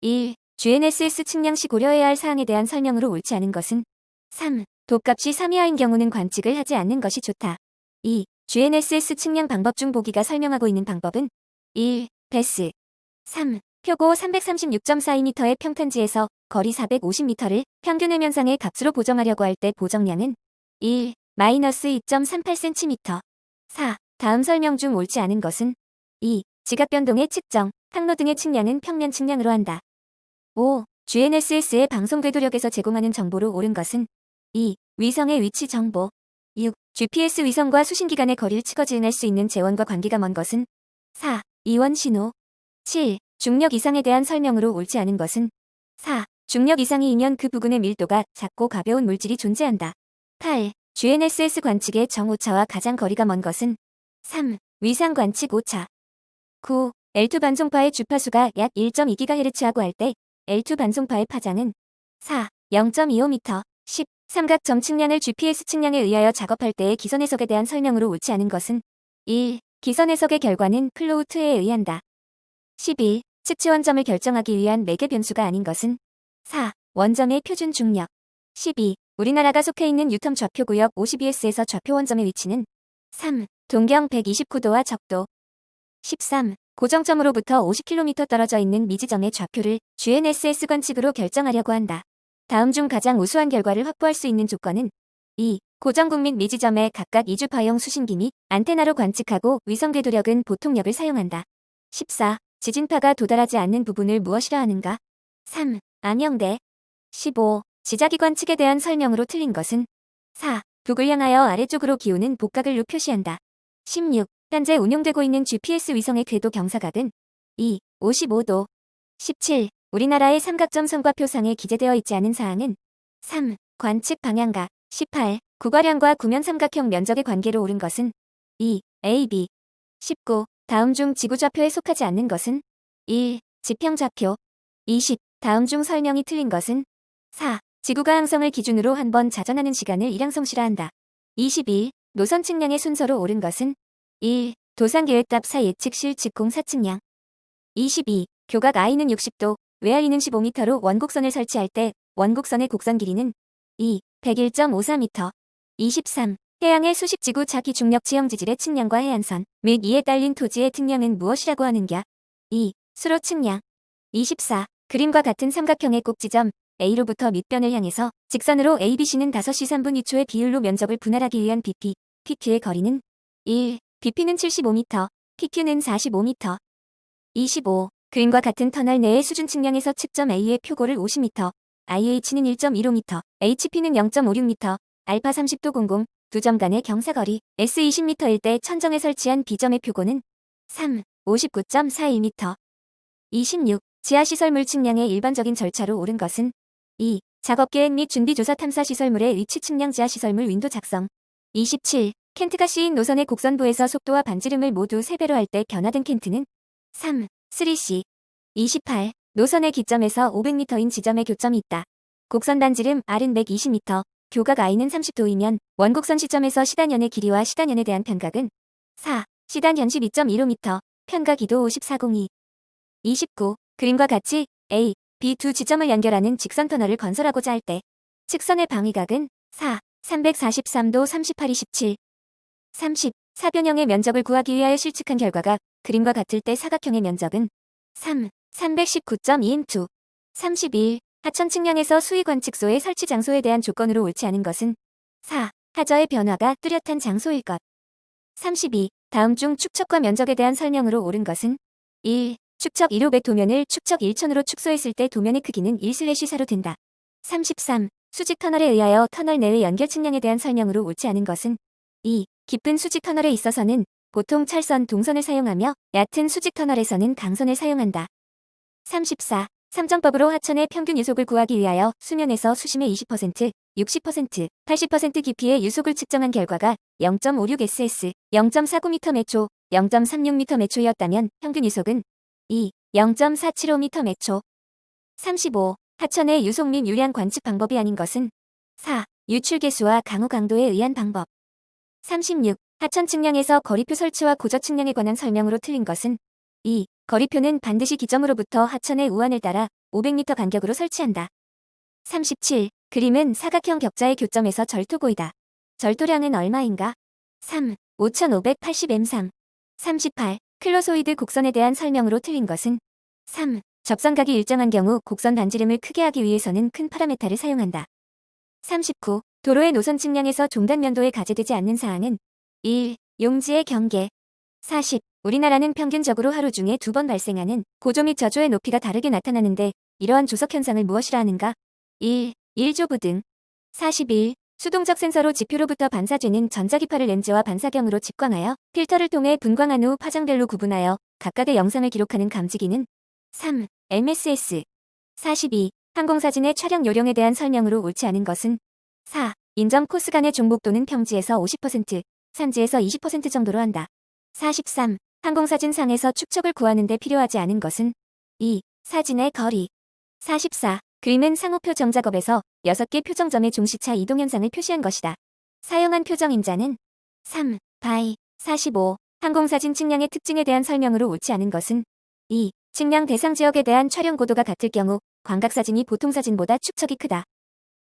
1. GNSS 측량 시 고려해야 할 사항에 대한 설명으로 옳지 않은 것은 3. 돕값이 3 이하인 경우는 관측을 하지 않는 것이 좋다. 2. GNSS 측량 방법 중 보기가 설명하고 있는 방법은 1. 베스 3. 표고 336.42m의 평탄지에서 거리 450m를 평균 해면상의 값으로 보정하려고 할 때 보정량은 1. 마이너스 2.38cm 4. 다음 설명 중 옳지 않은 것은 2. 지각 변동의 측정, 항로 등의 측량은 평면 측량으로 한다. 5. GNSS의 방송 궤도력에서 제공하는 정보로 옳은 것은 2. 위성의 위치 정보 6. GPS 위성과 수신 기간의 거리를 측어 지응할 수 있는 재원과 관계가 먼 것은 4. 이원 신호 7. 중력 이상에 대한 설명으로 옳지 않은 것은 4. 중력 이상이면 그 부근의 밀도가 작고 가벼운 물질이 존재한다. 8. GNSS 관측의 정오차와 가장 거리가 먼 것은 3. 위상 관측 오차 9. L2 반송파의 주파수가 약 1.2GHz하고 할 때 L2 반송파의 파장은 4. 0.25m 10. 삼각점 측량을 GPS 측량에 의하여 작업할 때의 기선 해석에 대한 설명으로 옳지 않은 것은 1. 기선 해석의 결과는 플로우트에 의한다. 11. 측치 원점을 결정하기 위한 매개 변수가 아닌 것은 4. 원점의 표준 중력 12. 우리나라가 속해 있는 유텀 좌표구역 52S에서 좌표 원점의 위치는 3. 동경 129도와 적도 13. 고정점으로부터 50km 떨어져 있는 미지점의 좌표를 GNSS 관측으로 결정하려고 한다. 다음 중 가장 우수한 결과를 확보할 수 있는 조건은 2. 고정국 및 미지점의 각각 이주파형 수신기 및 안테나로 관측하고 위성 궤도력은 보통력을 사용한다. 14. 지진파가 도달하지 않는 부분을 무엇이라 하는가? 3. 암영대 15. 지자기 관 측에 대한 설명으로 틀린 것은 4. 북을 향하여 아래쪽으로 기우는 복각을 로 표시한다. 16. 현재 운용되고 있는 GPS 위성의 궤도 경사각은 2. 55도 17. 우리나라의 삼각점 성과표상에 기재되어 있지 않은 사항은 3. 관측 방향각 18. 구괄량과 구면 삼각형 면적의 관계로 옳은 것은 2. AB 19. 다음 중 지구좌표에 속하지 않는 것은 1. 지평좌표 20. 다음 중 설명이 틀린 것은 4. 지구가 항성을 기준으로 한 번 자전하는 시간을 일항성시라 한다. 21. 노선 측량의 순서로 옳은 것은 1. 도산계획답 사 예측 실측 공사 측량 22. 교각 I는 60도, 외알이는 15m로 원곡선을 설치할 때 원곡선의 곡선 길이는 2. 101.54m 23. 해양의 수십 지구 자기 중력 지형 지질의 측량과 해안선 및 이에 딸린 토지의 특량은 무엇이라고 하는가? 2. 수로 측량 24. 그림과 같은 삼각형의 꼭지점 A로부터 밑변을 향해서 직선으로 ABC는 5시 3분 2초의 비율로 면적을 분할하기 위한 BP, PQ의 거리는 1. BP는 75m, PQ는 45m. 25. 그림과 같은 터널 내의 수준 측량에서 측점 A의 표고를 50m, IH는 1.15m, HP는 0.56m, 알파 30도 00, 두 점 간의 경사거리 S20m일 때 천정에 설치한 B점의 표고는 3. 59.41m. 26. 지하시설물 측량의 일반적인 절차로 옳은 것은 2. 작업계획 및 준비조사 탐사 시설물의 위치 측량 지하시설물 윈도 작성 27. 켄트가 씌인 노선의 곡선부에서 속도와 반지름을 모두 3배로 할 때 변화된 켄트는 3. 3C 28. 노선의 기점에서 500m인 지점에 교점이 있다. 곡선 반지름 R은 120m, 교각 I는 30도이면 원곡선 시점에서 시단연의 길이와 시단연에 대한 편각은 4. 시단연 12.15m, 편각 2도 5402. 29. 그림과 같이 A, B 두 지점을 연결하는 직선 터널을 건설하고자 할 때 측선의 방위각은 4. 343도 38, 27. 30. 사변형의 면적을 구하기 위하여 실측한 결과가 그림과 같을 때 사각형의 면적은 3. 319.2인투 31. 하천 측량에서 수위 관측소의 설치 장소에 대한 조건으로 옳지 않은 것은 4. 하저의 변화가 뚜렷한 장소일 것 32. 다음 중 축척과 면적에 대한 설명으로 옳은 것은 1. 축척 1호배 도면을 축척 1천으로 축소했을 때 도면의 크기는 1슬래시4로 된다. 33. 수직 터널에 의하여 터널 내의 연결 측량에 대한 설명으로 옳지 않은 것은 2. 깊은 수직 터널에 있어서는 보통 찰선 동선을 사용하며 얕은 수직 터널에서는 강선을 사용한다. 34. 삼정법으로 하천의 평균 유속을 구하기 위하여 수면에서 수심의 20%, 60%, 80% 깊이의 유속을 측정한 결과가 0.56ss, 0.49m 매초, 0.36m 매초였다면 평균 유속은 2. 0.475m 매초 35. 하천의 유속 및 유량 관측 방법이 아닌 것은 4. 유출 개수와 강우 강도에 의한 방법 36. 하천 측량에서 거리표 설치와 고저 측량에 관한 설명으로 틀린 것은 2. 거리표는 반드시 기점으로부터 하천의 우한을 따라 500m 간격으로 설치한다. 37. 그림은 사각형 격자의 교점에서 절토고이다. 절토량은 얼마인가? 3. 5580m3. 38. 클로소이드 곡선에 대한 설명으로 틀린 것은 3. 접선각이 일정한 경우 곡선 반지름을 크게 하기 위해서는 큰 파라메타를 사용한다. 39. 도로의 노선 측량에서 종단 면도에 가제되지 않는 사항은 1. 용지의 경계 40. 우리나라는 평균적으로 하루 중에 두 번 발생하는 고조 및 저조의 높이가 다르게 나타나는데 이러한 조석 현상을 무엇이라 하는가? 1. 일조부 등 41. 수동적 센서로 지표로부터 반사되는 전자기파를 렌즈와 반사경으로 집광하여 필터를 통해 분광한 후 파장별로 구분하여 각각의 영상을 기록하는 감지기는 3. MSS 42. 항공사진의 촬영 요령에 대한 설명으로 옳지 않은 것은 4. 인점 코스 간의 종목 또는 평지에서 50%, 산지에서 20% 정도로 한다. 43. 항공사진 상에서 축척을 구하는 데 필요하지 않은 것은 2. 사진의 거리 44. 그림은 상호표 정작업에서 6개 표정점의 종시차 이동 현상을 표시한 것이다. 사용한 표정 임자는 3. 바이 45. 항공사진 측량의 특징에 대한 설명으로 옳지 않은 것은 2. 측량 대상 지역에 대한 촬영 고도가 같을 경우 광각사진이 보통사진보다 축척이 크다.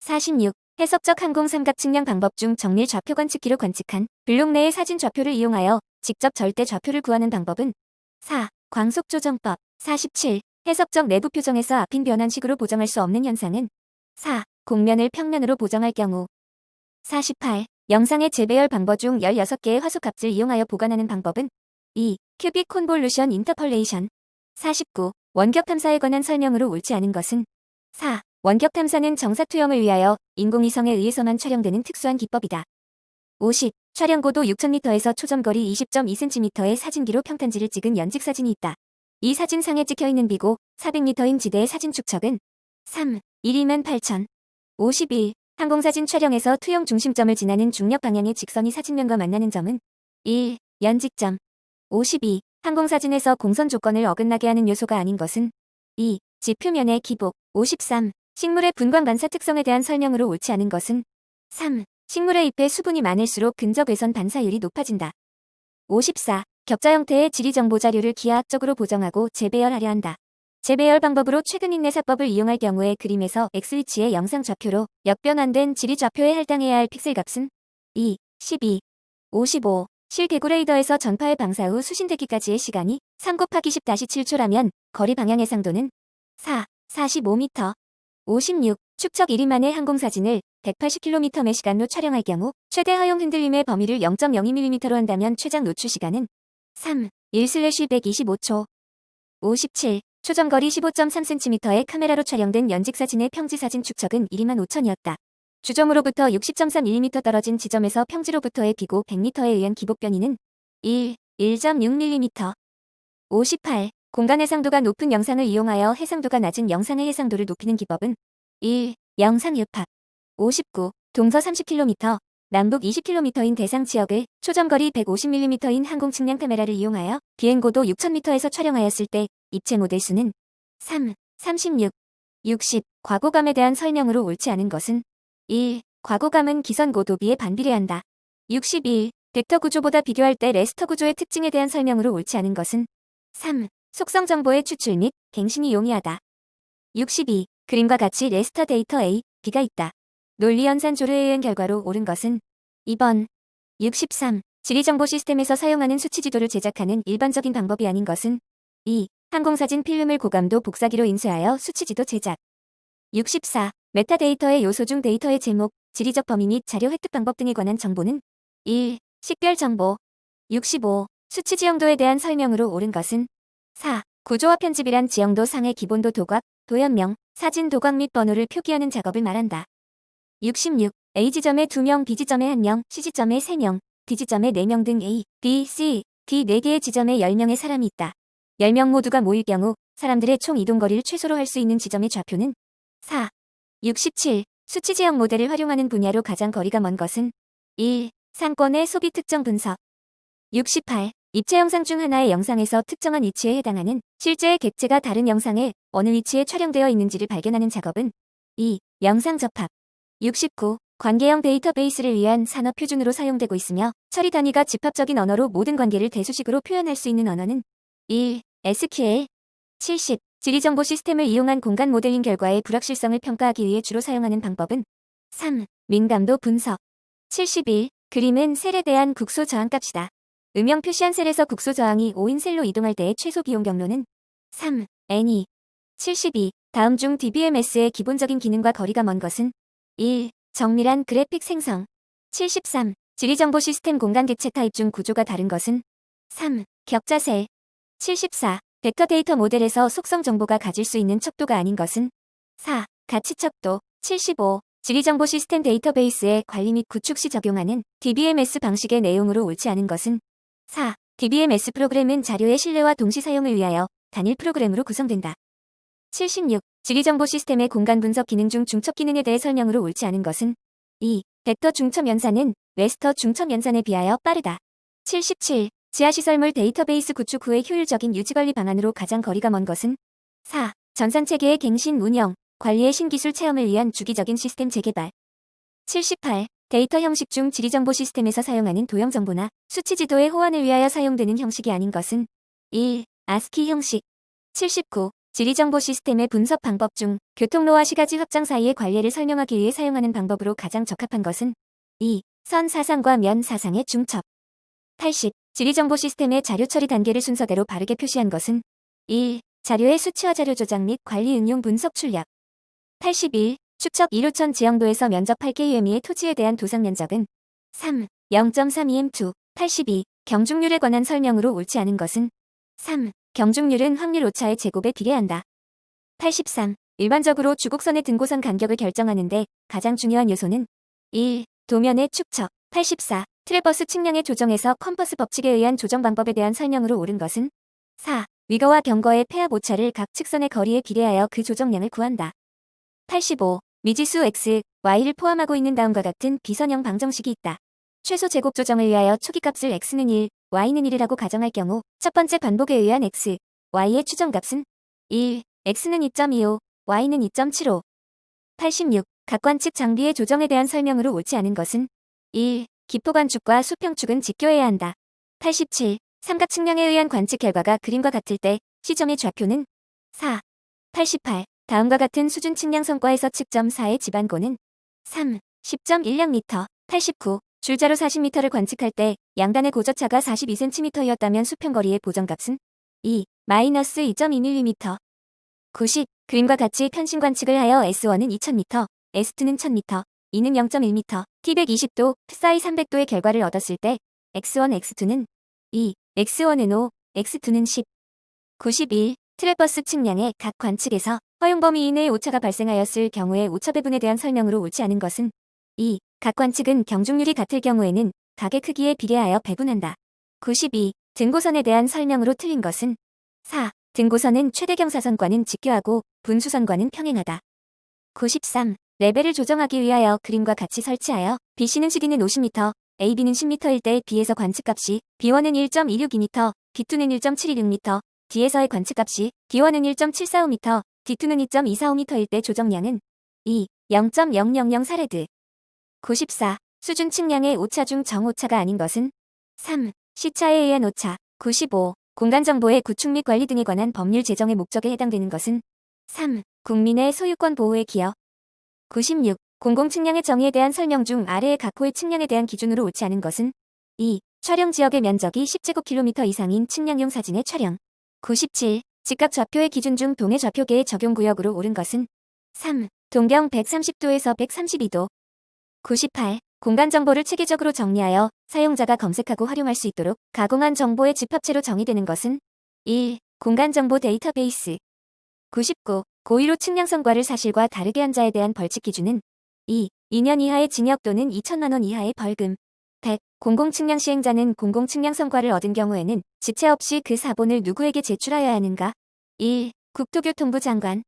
46. 해석적 항공 삼각 측량 방법 중 정밀 좌표 관측기로 관측한 블록 내의 사진 좌표를 이용하여 직접 절대 좌표를 구하는 방법은 4. 광속 조정법 47. 해석적 내부 표정에서 앞인 변환식으로 보정할 수 없는 현상은 4. 곡면을 평면으로 보정할 경우 48. 영상의 재배열 방법 중 16개의 화소 값을 이용하여 보관하는 방법은 2. 큐빅 콘볼루션 인터펄레이션 49. 원격 탐사에 관한 설명으로 옳지 않은 것은 4. 원격 탐사는 정사 투영을 위하여 인공위성에 의해서만 촬영되는 특수한 기법이다. 50. 촬영 고도 6000m에서 초점거리 20.2cm의 사진기로 평탄지를 찍은 연직 사진이 있다. 이 사진상에 찍혀있는 비고 400m인 지대의 사진 축척은 3. 1이면 8000. 51. 항공사진 촬영에서 투영 중심점을 지나는 중력 방향의 직선이 사진면과 만나는 점은 1. 연직점. 52. 항공사진에서 공선 조건을 어긋나게 하는 요소가 아닌 것은 2. 지표면의 기복. 53. 식물의 분광 반사 특성에 대한 설명으로 옳지 않은 것은 3. 식물의 잎에 수분이 많을수록 근적 외선 반사율이 높아진다. 54. 격자 형태의 지리 정보 자료를 기하학적으로 보정하고 재배열하려 한다. 재배열 방법으로 최근 인내사법을 이용할 경우에 그림에서 X위치의 영상 좌표로 역변환된 지리 좌표에 할당해야 할 픽셀 값은 2, 12, 55. 실개구레이더에서 전파의 방사 후 수신되기까지의 시간이 3 곱하기 10-7초라면 거리 방향 해상도는 4, 45m. 56. 축척 1위 만에 항공사진을 180km 매 시간로 촬영할 경우 최대 허용 흔들림의 범위를 0.02mm로 한다면 최장 노출 시간은 3. 1/125초. 57. 초점거리 15.3cm의 카메라로 촬영된 연직사진의 평지사진 축척은 1만 5천이었다. 주점으로부터 60.3mm 떨어진 지점에서 평지로부터의 비고 100m에 의한 기복 변이는 1, 1.6mm. 58. 공간 해상도가 높은 영상을 이용하여 해상도가 낮은 영상의 해상도를 높이는 기법은 1. 영상 유파 59. 동서 30km, 남북 20km인 대상 지역을 초점거리 150mm인 항공 측량 카메라를 이용하여 비행고도 6000m에서 촬영하였을 때 입체 모델 수는 3, 36, 60. 과거감에 대한 설명으로 옳지 않은 것은 1. 과거감은 기선 고도비에 반비례한다. 61. 벡터 구조보다 비교할 때 레스터 구조의 특징에 대한 설명으로 옳지 않은 것은 3. 속성 정보의 추출 및 갱신이 용이하다. 62. 그림과 같이 레스터 데이터 A, B가 있다. 논리연산 조례에 의한 결과로 옳은 것은 2번. 63. 지리정보 시스템에서 사용하는 수치지도를 제작하는 일반적인 방법이 아닌 것은 2. 항공사진 필름을 고감도 복사기로 인쇄하여 수치지도 제작. 64. 메타데이터의 요소 중 데이터의 제목, 지리적 범위 및 자료 획득 방법 등에 관한 정보는 1. 식별 정보. 65. 수치 지형도에 대한 설명으로 옳은 것은 4. 구조화 편집이란 지형도 상의 기본도 도각, 도연명, 사진 도각 및 번호를 표기하는 작업을 말한다. 66. A지점에 2명, B지점에 1명, C지점에 3명, D지점에 4명 등 A, B, C, D 4개의 지점에 10명의 사람이 있다. 10명 모두가 모일 경우 사람들의 총 이동거리를 최소로 할 수 있는 지점의 좌표는 4. 67. 수치 지형 모델을 활용하는 분야로 가장 거리가 먼 것은 1. 상권의 소비 특정 분석 68. 입체 영상 중 하나의 영상에서 특정한 위치에 해당하는 실제의 객체가 다른 영상에 어느 위치에 촬영되어 있는지를 발견하는 작업은 2. 영상 접합 69. 관계형 데이터베이스를 위한 산업 표준으로 사용되고 있으며 처리 단위가 집합적인 언어로 모든 관계를 대수식으로 표현할 수 있는 언어는 1. SQL 70. 지리정보 시스템을 이용한 공간 모델링 결과의 불확실성을 평가하기 위해 주로 사용하는 방법은 3. 민감도 분석 71. 그림은 셀에 대한 국소 저항값이다. 음영 표시한 셀에서 국소 저항이 5인 셀로 이동할 때의 최소 비용 경로는 3. N이 72. 다음 중 DBMS의 기본적인 기능과 거리가 먼 것은 1. 정밀한 그래픽 생성 73. 지리정보 시스템 공간 객체 타입 중 구조가 다른 것은 3. 격자셀 74. 벡터 데이터 모델에서 속성 정보가 가질 수 있는 척도가 아닌 것은 4. 가치 척도 75. 지리정보 시스템 데이터베이스의 관리 및 구축 시 적용하는 DBMS 방식의 내용으로 옳지 않은 것은 4. DBMS 프로그램은 자료의 신뢰와 동시 사용을 위하여 단일 프로그램으로 구성된다. 76. 지리정보 시스템의 공간 분석 기능 중 중첩 기능에 대해 설명으로 옳지 않은 것은 2. 벡터 중첩 연산은 웨스터 중첩 연산에 비하여 빠르다. 77. 지하시설물 데이터베이스 구축 후의 효율적인 유지관리 방안으로 가장 거리가 먼 것은 4. 전산체계의 갱신 운영, 관리의 신기술 체험을 위한 주기적인 시스템 재개발 78. 데이터 형식 중 지리정보 시스템에서 사용하는 도형 정보나 수치 지도의 호환을 위하여 사용되는 형식이 아닌 것은 1. 아스키 형식 79. 지리정보 시스템의 분석 방법 중 교통로와 시가지 확장 사이의 관례를 설명하기 위해 사용하는 방법으로 가장 적합한 것은 2. 선 사상과 면 사상의 중첩 80. 지리정보 시스템의 자료 처리 단계를 순서대로 바르게 표시한 것은 1. 자료의 수치화 자료 조작 및 관리 응용 분석 출력 81. 축척 1호천 지형도에서 면적 8개UM의 토지에 대한 도상 면적은 3. 0.32M2 82. 경중률에 관한 설명으로 옳지 않은 것은 3. 경중률은 확률 오차의 제곱에 비례한다. 83. 일반적으로 주곡선의 등고선 간격을 결정하는데 가장 중요한 요소는 1. 도면의 축척 84. 트레버스 측량의 조정에서 컴퍼스 법칙에 의한 조정 방법에 대한 설명으로 옳은 것은 4. 위거와 경거의 폐압 오차를 각 측선의 거리에 비례하여 그 조정량을 구한다. 85. 미지수 x, y를 포함하고 있는 다음과 같은 비선형 방정식이 있다. 최소 제곱 조정을 위하여 초기값을 x는 1, y는 1이라고 가정할 경우 첫 번째 반복에 의한 x, y의 추정값은 1, x는 2.25, y는 2.75. 86. 각관측 장비의 조정에 대한 설명으로 옳지 않은 것은 1. 기포관축과 수평축은 직교해야 한다. 87. 삼각 측량에 의한 관측 결과가 그림과 같을 때 시점의 좌표는 4. 88. 다음과 같은 수준 측량 성과에서 측점 4의 집안고는 3. 10.16m. 89. 줄자로 40m를 관측할 때 양단의 고저차가 42cm였다면 수평거리의 보정값은 2. 마이너스 2.2mm. 90. 그림과 같이 편신 관측을 하여 S1은 2000m, S2는 1000m, 2는 0.1m, T120도, 사이 300도의 결과를 얻었을 때 X1, X2는 2, X1은 5, X2는 10. 91. 트레버스 측량의 각 관측에서 허용 범위 이내의 오차가 발생하였을 경우의 오차 배분에 대한 설명으로 옳지 않은 것은 2. 각 관측은 경중률이 같을 경우에는 각의 크기에 비례하여 배분한다. 92. 등고선에 대한 설명으로 틀린 것은 4. 등고선은 최대 경사선과는 직교하고 분수선과는 평행하다. 93. 레벨을 조정하기 위하여 그림과 같이 설치하여 BC는 시기는 50m, AB는 10m일 때 B에서 관측값이 B1은 1.262m, B2는 1.716m, D에서의 관측값이 D1은 1.745m, D2는 2.245m일 때 조정량은 2, 0.000 사레드. 94. 수준 측량의 오차 중 정오차가 아닌 것은 3. 시차에 의한 오차. 95. 공간 정보의 구축 및 관리 등에 관한 법률 제정의 목적에 해당되는 것은 3. 국민의 소유권 보호에 기여. 96. 공공 측량의 정의에 대한 설명 중 아래의 각 호의 측량에 대한 기준으로 옳지 않은 것은 2. 촬영 지역의 면적이 10제곱킬로미터 이상인 측량용 사진의 촬영. 97. 직각 좌표의 기준 중 동해 좌표계의 적용 구역으로 옳은 것은 3. 동경 130도에서 132도. 98. 공간 정보를 체계적으로 정리하여 사용자가 검색하고 활용할 수 있도록 가공한 정보의 집합체로 정의되는 것은 1. 공간 정보 데이터베이스. 99. 고의로 측량 성과를 사실과 다르게 한 자에 대한 벌칙 기준은 2. 2년 이하의 징역 또는 2천만 원 이하의 벌금. 100. 공공측량 시행자는 공공측량 성과를 얻은 경우에는 지체 없이 그 사본을 누구에게 제출하여야 하는가? 1. 국토교통부 장관